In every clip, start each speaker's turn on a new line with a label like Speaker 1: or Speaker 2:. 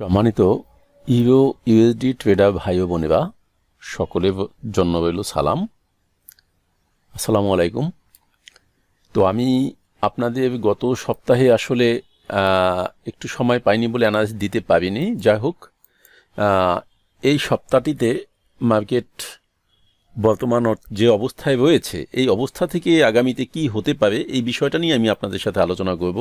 Speaker 1: সম্মানিত euro USD tedder ভাই বোনেরা, সকলের জন্য রইল সালাম। আসসালামু আলাইকুম। তো আমি আপনাদের গত সপ্তাহে আসলে একটু সময় পাইনি বলে অ্যানালাইস দিতে পারিনি। যাই হোক এই সপ্তাহটিতে মার্কেট বর্তমান যে অবস্থায় রয়েছে, এই অবস্থা থেকে আগামীতে কি হতে পারে, এই বিষয়টা নিয়ে আমি আপনাদের সাথে আলোচনা করব।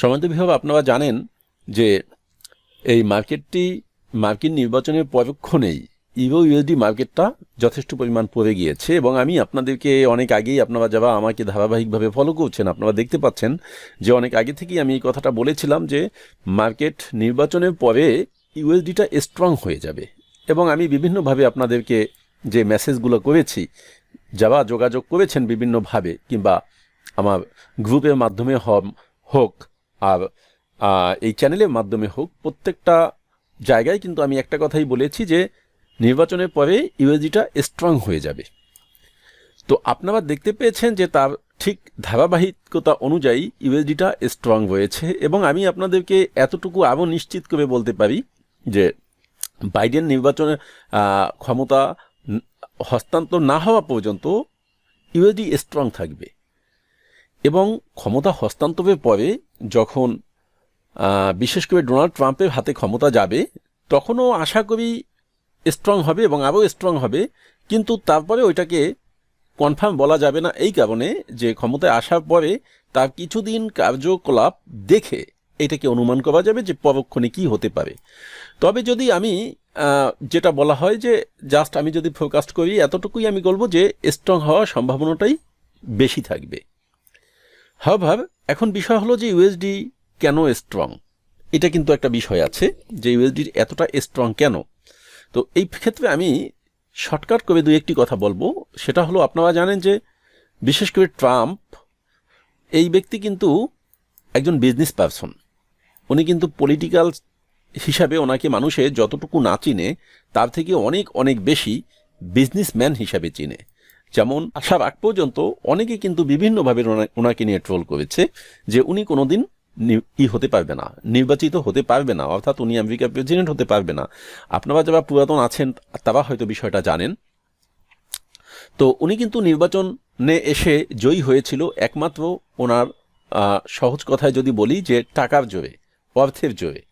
Speaker 1: সমান্তরিকভাবে আপনারা জানেন যে এই মার্কেটটি মার্কিন নির্বাচনের পরক্ষণেই ইভো ইউএসডি মার্কেটটা যথেষ্ট পরিমাণ পড়ে গিয়েছে এবং আমি আপনাদেরকে অনেক আগেই আপনারা যারা আমাকে ধারাবাহিকভাবে ফলো করছেন, আপনারা দেখতে পাচ্ছেন যে অনেক আগে থেকেই আমি এই কথাটা বলেছিলাম যে মার্কেট নির্বাচনের পরে ইউএসডিটা স্ট্রং হয়ে যাবে। এবং আমি বিভিন্নভাবে আপনাদেরকে যে মেসেজগুলো করেছি, যারা যোগাযোগ করেছেন বিভিন্নভাবে, কিংবা আমার গ্রুপের মাধ্যমে হোক আর এই চ্যানেলের মাধ্যমে হোক, প্রত্যেকটা জায়গায় কিন্তু আমি একটা কথাই বলেছি যে নির্বাচনের পরে ইউএসডিটা স্ট্রং হয়ে যাবে। তো আপনারা দেখতে পেয়েছেন যে তার ঠিক ধারাবাহিকতা অনুযায়ী ইউএসডিটা স্ট্রং হয়েছে এবং আমি আপনাদেরকে এতটুকু আরও নিশ্চিত করে বলতে পারি যে বাইডেন নির্বাচনের ক্ষমতা হস্তান্তর না হওয়া পর্যন্ত ইউএসডি স্ট্রং থাকবে। এবং ক্ষমতা হস্তান্তরের পরে যখন বিশেষ করে ডোনাল্ড ট্রাম্পের হাতে ক্ষমতা যাবে, তখনও আশা করি স্ট্রং হবে এবং আরও স্ট্রং হবে, কিন্তু তারপরে ওইটাকে কনফার্ম বলা যাবে না এই কারণে যে ক্ষমতায় আসার পরে তার কিছুদিন কার্যকলাপ দেখে এটাকে অনুমান করা যাবে যে পরক্ষণে কি হতে পারে। তবে যদি আমি যেটা বলা হয় যে জাস্ট আমি যদি ফোকাস্ট করি, এতটুকুই আমি বলব যে স্ট্রং হওয়ার সম্ভাবনাটাই বেশি থাকবে। হাওভার এখন বিষয় হলো যে ইউএসডি কেন স্ট্রং এটা কিন্তু একটা বিষয় আছে যে ইউএসডির এতটা স্ট্রং কেন? তো এই ক্ষেত্রে আমি শর্টকাট করে দুই একটি কথা বলব। সেটা হলো, আপনারা জানেন যে বিশেষ করে ট্রাম্প এই ব্যক্তি কিন্তু একজন বিজনেস পারসন উনি কিন্তু পলিটিক্যাল হিসাবে ওনাকে মানুষে যতটুকু না চিনে, তার থেকে অনেক অনেক বেশি বিজনেসম্যান হিসাবে চিনে। যেমন আসার আগ পর্যন্ত অনেকে কিন্তু বিভিন্নভাবে ওনাকে নিয়ে ট্রোল করেছে যে উনি কোনোদিন ই হতে পারবে না, নির্বাচিত হতে পারবে না, অর্থাৎ উনি আমেরিকার প্রেসিডেন্ট হতে পারবে না। আপনারা যারা পুরাতন আছেন, তারা হয়তো বিষয়টা জানেন। তো উনি কিন্তু নির্বাচনে এসে জয়ী হয়েছিল, একমাত্র ওনার সহজ কথায় যদি বলি যে টাকার জোরে অর্থের জোরে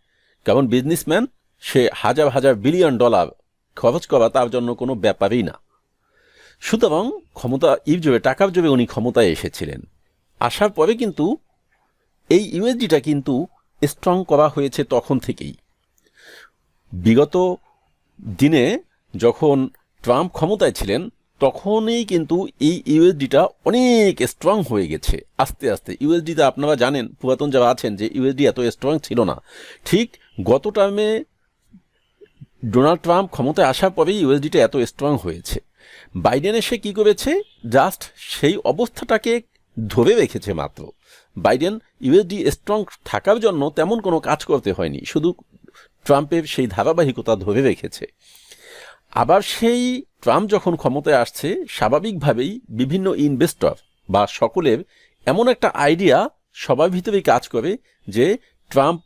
Speaker 1: কারণ বিজনেসম্যান সে হাজার হাজার বিলিয়ন ডলার খরচ করা তার জন্য কোনো ব্যাপারই না। সুতরাং ক্ষমতা ইর জোরে টাকার জোরে উনি ক্ষমতায় এসেছিলেন। আসার পরে কিন্তু এই ইউএসডিটা কিন্তু স্ট্রং করা হয়েছে তখন থেকেই। বিগত দিনে যখন ট্রাম্প ক্ষমতায় ছিলেন, তখনই কিন্তু এই ইউএসডিটা অনেক স্ট্রং হয়ে গেছে। আস্তে আস্তে। ইউএসডিতে আপনারা জানেন, পুরাতন যারা আছেন, যে ইউএসডি এত স্ট্রং ছিল না। ঠিক গত টার্মে ডোনাল্ড ট্রাম্প ক্ষমতায় আসার পরেই ইউএসডিটা এত স্ট্রং হয়েছে। বাইডেন এসে কী করেছে? জাস্ট সেই অবস্থাটাকে ধরে রেখেছে মাত্র। বাইডেন ইউএসডি স্ট্রং থাকার জন্য তেমন কোনো কাজ করতে হয়নি। শুধু ট্রাম্পের সেই ধারাবাহিকতা ধরে রেখেছে। আবার সেই ট্রাম্প যখন ক্ষমতায় আসছে, স্বাভাবিকভাবেই বিভিন্ন ইনভেস্টর বা সকলের এমন একটা আইডিয়া সবার ভিতরেই কাজ করে যে ট্রাম্প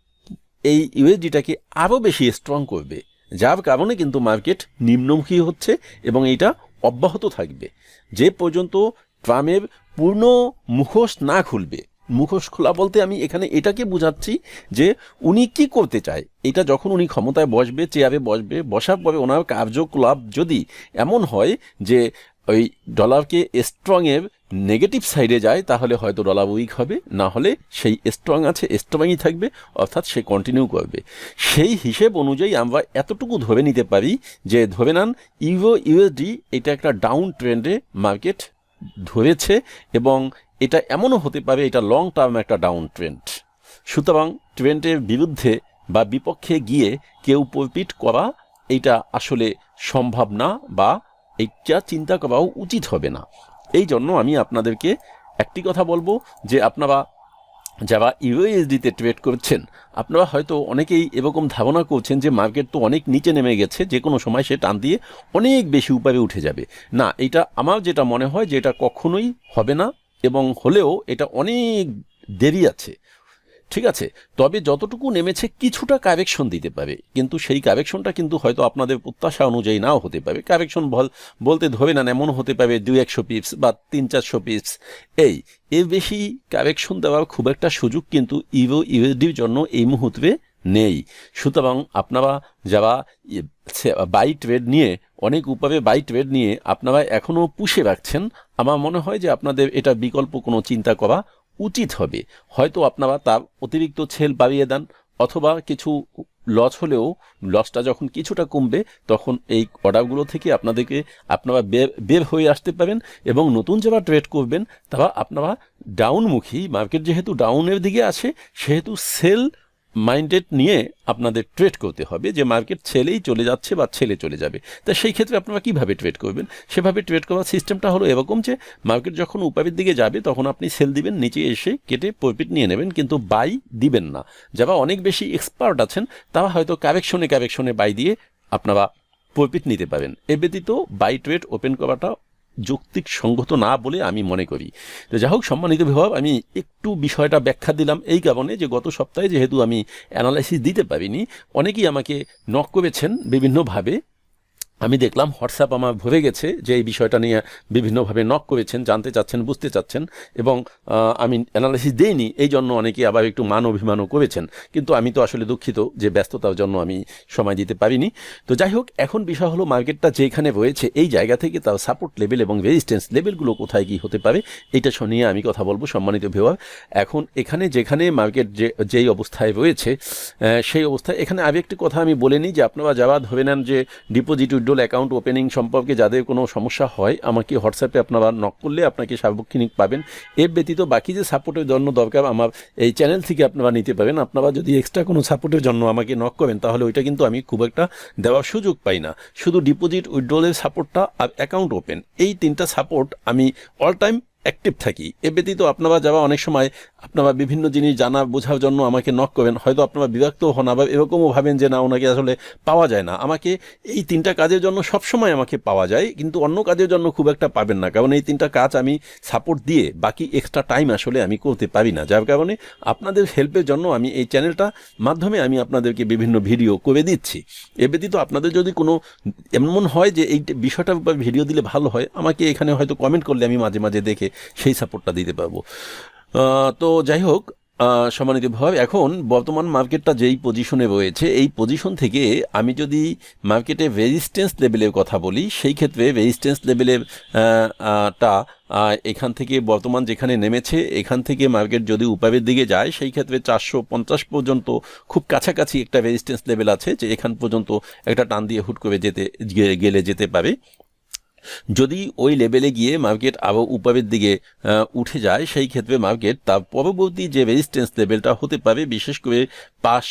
Speaker 1: এই ইউএসডিটাকে আরও বেশি স্ট্রং করবে। যার কারণে কিন্তু মার্কেট নিম্নমুখী হচ্ছে এবং এইটা অব্যাহত থাকবে। যে পর্যন্ত ট্রামের পূর্ণ মুখোশ না খুলবে মুখোশ খোলা বলতে আমি এখানে এটাকে বোঝাচ্ছি যে উনি কি করতে চায়। এটা যখন উনি ক্ষমতায় বসবে, চেয়ারে বসবে, বসার পরে ওনার কার্যকলাপ যদি এমন হয় যে ওই ডলারকে স্ট্রংয়ের নেগেটিভ সাইডে যায়, তাহলে হয়তো ডলার উইক হবে। না হলে সেই স্ট্রং আছে স্ট্রংই থাকবে, অর্থাৎ সে কন্টিনিউ করবে। সেই হিসেব অনুযায়ী আমরা এতটুকু ধরে নিতে পারি যে, ধরে নেন ইউরো ইউএসডি এটা একটা ডাউন ট্রেন্ডে মার্কেট ধরেছে এবং এটা এমনও হতে পারে, এটা লং টার্ম একটা ডাউন ট্রেন্ড সুতরাং ট্রেন্ডের বিরুদ্ধে বা বিপক্ষে গিয়ে কেউ পরপিট করা এটা আসলে সম্ভব না বা এইটা চিন্তা করাও উচিত হবে না। এই জন্য আমি আপনাদেরকে একটি কথা বলব যে আপনারা যারা ইউএসডিতে ট্রেড করছেন, আপনারা হয়তো অনেকেই এরকম ধারণা করছেন যে মার্কেট তো অনেক নিচে নেমে গেছে, যে কোনো সময় সে টান দিয়ে অনেক বেশি উপরে উঠে যাবে। না, এটা আমার যেটা মনে হয় যে এটা কখনোই হবে না, এবং হলেও এটা অনেক দেরি আছে। ঠিক আছে, তবে যতটুকু নেমেছে কিছুটা কারেকশন দিতে পারে, কিন্তু সেই কারেকশনটা কিন্তু হয়তো আপনাদের প্রত্যাশা অনুযায়ী নাও হতে পারে। কারেকশন বল বলতে ধরে না এমন হতে পারে দুই একশো পিপস বা তিন চারশো পিপস এই, এর বেশি কারেকশন দেওয়ার খুব একটা সুযোগ কিন্তু ইভো ইউএসডির জন্য এই মুহূর্তে নেই। সুতরাং আপনারা যারা বাই ট্রেড নিয়ে, অনেক উপায়ে বাই ট্রেড নিয়ে আপনারা এখনও পুষে রাখছেন, আমার মনে হয় যে আপনাদের এটা বিকল্প কোনো চিন্তা করা উচিত হবে। হয়তো আপনারা তার অতিরিক্ত ছেল বাড়িয়ে দেন, অথবা কিছু লস হলেও লসটা যখন কিছুটা কমবে, তখন এই অর্ডারগুলো থেকে আপনাদেরকে আপনারা বের হয়ে আসতে পারেন এবং নতুন যারা ট্রেড করবেন, তারা আপনারা ডাউনমুখী, মার্কেট যেহেতু ডাউনের দিকে আছে, সেহেতু সেল মাইন্ডেড নিয়ে আপনাদের ট্রেড করতে হবে, যে মার্কেট ছেলেই চলে যাচ্ছে বা ছেলে চলে যাবে। তা সেই ক্ষেত্রে আপনারা কীভাবে ট্রেড করবেন? সেভাবে ট্রেড করার সিস্টেমটা হলো এরকম যে মার্কেট যখন উপায়ের দিকে যাবে, তখন আপনি সেল দিবেন, নিচে এসে কেটে প্রফিট নিয়ে নেবেন, কিন্তু বাই দিবেন না। যারা অনেক বেশি এক্সপার্ট আছেন, তারা হয়তো কারেকশনে কারেকশনে বাই দিয়ে আপনারা প্রফিট নিতে পারেন। এ ব্যতীত বাই ট্রেড ওপেন করাটা যৌক্তিক সঙ্গত না বলে আমি মনে করি। তো যাই হোক, সম্মানিত বিভাব আমি একটু বিষয়টা ব্যাখ্যা দিলাম এই কারণে যে গত সপ্তাহে যেহেতু আমি অ্যানালাইসিস দিতে পারিনি, অনেকেই আমাকে নক করেছেন বিভিন্নভাবে। আমি দেখলাম হোয়াটসঅ্যাপ আমার ভরে গেছে যে এই বিষয়টা নিয়ে বিভিন্নভাবে নক করেছেন, জানতে চাচ্ছেন, বুঝতে চাচ্ছেন এবং আমি অ্যানালাইসিস দেইনি, এই জন্য অনেকে আবার একটু মান অভিমানও করেছেন। কিন্তু আমি তো আসলে দুঃখিত যে ব্যস্ততার জন্য আমি সময় দিতে পারিনি। তো যাই হোক, এখন বিষয় হলো মার্কেটটা যেখানে রয়েছে, এই জায়গা থেকে তার সাপোর্ট লেভেল এবং রেজিস্ট্যান্স লেভেলগুলো কোথায় কী হতে পারে এটা স- নিয়ে আমি কথা বলব সম্মানিত ভিওয়ার এখন এখানে যেখানে মার্কেট যে, যেই অবস্থায় রয়েছে সেই অবস্থায়, এখানে আগে একটি কথা আমি বলে নিই যে আপনারা যারা ধরে নেন যে ডিপোজিট উইড্রোল অ্যাকাউন্ট ওপেনিং সম্পর্কে যাদের কোনো সমস্যা হয়, আমাকে হোয়াটসঅ্যাপে আপনারা নক করলে আপনাকে সার্বক্ষণিক পাবেন। এর ব্যতীত বাকি যে সাপোর্টের জন্য দরকার, আমার এই চ্যানেল থেকে আপনারা নিতে পারেন আপনারা যদি এক্সট্রা কোনো সাপোর্টের জন্য আমাকে নক করেন, তাহলে ওইটা কিন্তু আমি খুব একটা দেওয়ার সুযোগ পাই না। শুধু ডিপোজিট উইড্রোলের সাপোর্টটা আর অ্যাকাউন্ট ওপেন এই তিনটা সাপোর্ট আমি অল টাইম অ্যাক্টিভ থাকি। এ ব্যতীত আপনারা যাওয়া অনেক সময় আপনারা বিভিন্ন জিনিস জানা বোঝার জন্য আমাকে নক করেন হয়তো আপনারা বিরক্ত হন আবার এরকমও ভাবেন যে না, ওনাকে আসলে পাওয়া যায় না। আমাকে এই তিনটা কাজের জন্য সবসময় আমাকে পাওয়া যায়, কিন্তু অন্য কাজের জন্য খুব একটা পাবেন না। কারণ এই তিনটা কাজ আমি সাপোর্ট দিয়ে বাকি এক্সট্রা টাইম আসলে আমি করতে পারি না। যার কারণে আপনাদের হেল্পের জন্য আমি এই চ্যানেলটা মাধ্যমে আমি আপনাদেরকে বিভিন্ন ভিডিও করে দিচ্ছি। এ ব্যতীত আপনাদের যদি কোনো এমন হয় যে এই বিষয়টার ভিডিও দিলে ভালো হয়, আমাকে এখানে হয়তো কমেন্ট করলে আমি মাঝে মাঝে দেখে সেই সাপোর্টটা দিতে পারব। তো যাই হোক আহ, সম্মানিত ভাব এখন বর্তমান মার্কেটটা যেই পজিশনে রয়েছে এই পজিশন থেকে আমি যদি মার্কেটে রেজিস্ট্যান্স লেভেলের কথা বলি সেই ক্ষেত্রে রেজিস্ট্যান্স লেভেলের টা এখান থেকে বর্তমান যেখানে নেমেছে এখান থেকে মার্কেট যদি উপায়ের দিকে যায় সেই ক্ষেত্রে চারশো পঞ্চাশ পর্যন্ত খুব কাছাকাছি একটা রেজিস্ট্যান্স লেভেল আছে যে এখান পর্যন্ত একটা টান দিয়ে হুট করে যেতে গেলে যেতে পারে। যদি ওই লেভেলে গিয়ে মার্কেট আরও উপরের দিকে উঠে যায়, সেই ক্ষেত্রে মার্কেট তার পরবর্তী যে রেজিস্ট্যান্স লেভেলটা হতে পারে, বিশেষ করে পাঁচ,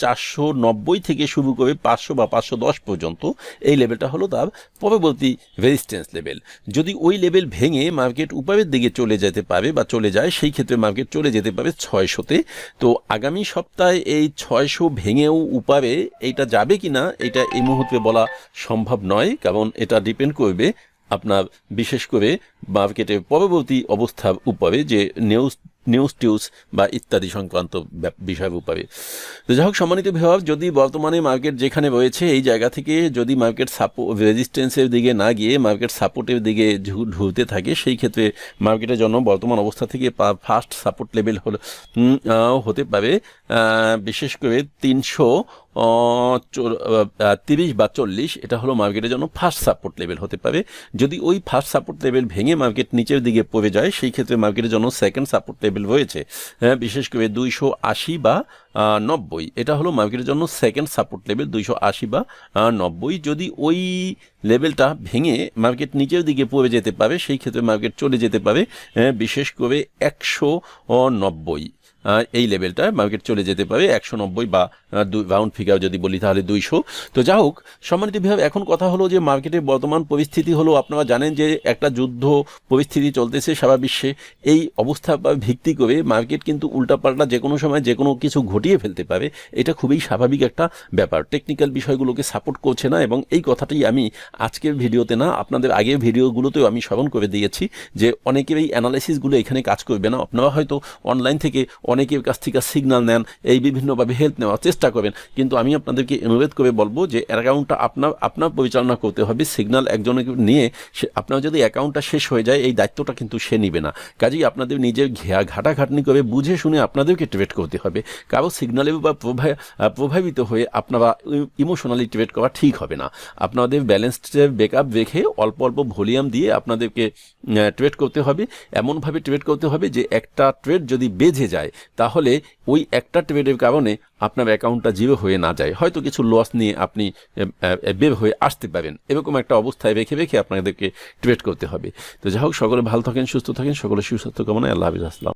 Speaker 1: চারশো নব্বই থেকে শুরু করে পাঁচশো বা পাঁচশো দশ পর্যন্ত, এই লেভেলটা হলো তার পরবর্তী রেজিস্ট্যান্স লেভেল যদি ওই লেভেল ভেঙে মার্কেট উপরের দিকে চলে যেতে পারে বা চলে যায়, সেই ক্ষেত্রে মার্কেট চলে যেতে পারে ছয়শোতে তো। আগামী সপ্তাহে এই ছয়শো ভেঙেও উপারে, এইটা যাবে কি না এটা এই মুহূর্তে বলা সম্ভব নয়, কারণ এটা ডিপেন্ড করবে আপনার বিশেষ করে মার্কেটের পরবর্তী অবস্থার উপরে, যে নিউজ নিউজ টিউজ বা ইত্যাদি সংক্রান্ত বিষয়ের উপরে। তো যাই হোক, সম্মানিত বিভাগ যদি বর্তমানে মার্কেট যেখানে রয়েছে, এই জায়গা থেকে যদি মার্কেট সাপো রেজিস্ট্যান্সের দিকে না গিয়ে মার্কেট সাপোর্টের দিকে ঢুলতে থাকে, সেই ক্ষেত্রে মার্কেটের জন্য বর্তমান অবস্থা থেকে ফার্স্ট সাপোর্ট লেভেল হলো হতে পারে বিশেষ করে তিনশো তিরিশ বা চল্লিশ এটা হলো মার্কেটের জন্য ফার্স্ট সাপোর্ট লেভেল হতে পারে। যদি ওই ফার্স্ট সাপোর্ট লেভেল ভেঙে মার্কেট নিচের দিকে পড়ে যায় সেই ক্ষেত্রে মার্কেটের জন্য সেকেন্ড সাপোর্ট লেভেল রয়েছে। হ্যাঁ, বিশেষ করে দুইশো আশি বা নব্বই এটা হলো মার্কেটের জন্য সেকেন্ড সাপোর্ট লেভেল দুইশো আশি বা নব্বই। যদি ওই লেভেলটা ভেঙে মার্কেট নিচের দিকে পড়ে যেতে পারে সেই ক্ষেত্রে মার্কেট চলে যেতে পারে আহ, বিশেষ করে একশো নব্বই। এই লেভেলটা মার্কেট চলে যেতে পারে একশো নব্বই বা দুই রাউন্ড ফিগার যদি বলি তাহলে দুইশো। তো যা হোক, সম্মানিত বিভাগ, এখন কথা হলো যে মার্কেটের বর্তমান পরিস্থিতি হলো, আপনারা জানেন যে একটা যুদ্ধ পরিস্থিতি চলতেছে সারা বিশ্বে। এই অবস্থা বা ভিত্তি করে মার্কেট কিন্তু উল্টাপাল্টা যে কোনো সময় যে কোনো কিছু ঘটিয়ে ফেলতে পারে, এটা খুবই স্বাভাবিক একটা ব্যাপার। টেকনিক্যাল বিষয়গুলোকে সাপোর্ট করছে না এবং এই কথাটাই আমি আজকের ভিডিওতে না, আপনাদের আগের ভিডিওগুলোতেও আমি স্মরণ করে দিয়েছি যে অনেকের এই অ্যানালাইসিসগুলো এখানে কাজ করবে না। আপনারা হয়তো অনলাইন থেকে অনেকের কাছ থেকে সিগনাল নেন, এই বিভিন্নভাবে হেল্প নেওয়ার চেষ্টা করবেন। কিন্তু আমি আপনাদেরকে অনুরোধ করে বলব যে অ্যাকাউন্টটা আপনার আপনার পরিচালনা করতে হবে সিগনাল একজনকে নিয়ে সে, আপনার যদি অ্যাকাউন্টটা শেষ হয়ে যায়, এই দায়িত্বটা কিন্তু সে নিবে না। কাজেই আপনাদের নিজের ঘেয়া ঘাটাঘাটনি করে বুঝে শুনে আপনাদেরকে ট্রেড করতে হবে। কারও সিগনালে বা প্রভা- প্রভাবিত হয়ে আপনারা ইমোশনালি ট্রেড করা ঠিক হবে না। আপনাদের ব্যালেন্সের ব্যাকআপ রেখে অল্প অল্প ভলিউম দিয়ে আপনাদেরকে ট্রেড করতে হবে। এমনভাবে ট্রেড করতে হবে যে, একটা ট্রেড যদি বেঁধে যায় তাহলে ওই একটা ট্রেডের কারণে আপনার অ্যাকাউন্টটা জিরো হয়ে না যায়। হয়তো কিছু লস নিয়ে আপনি বের হয়ে আসতে পারেন। এরকম একটা অবস্থায় রেখে রেখে আপনাদেরকে ট্রেড করতে হবে। তো যাই হোক, সকলে ভালো থাকেন, সুস্থ থাকেন, সকলে সুস্বাস্থ্য কামনায় আল্লাহ হাফিজ, আসসালাম।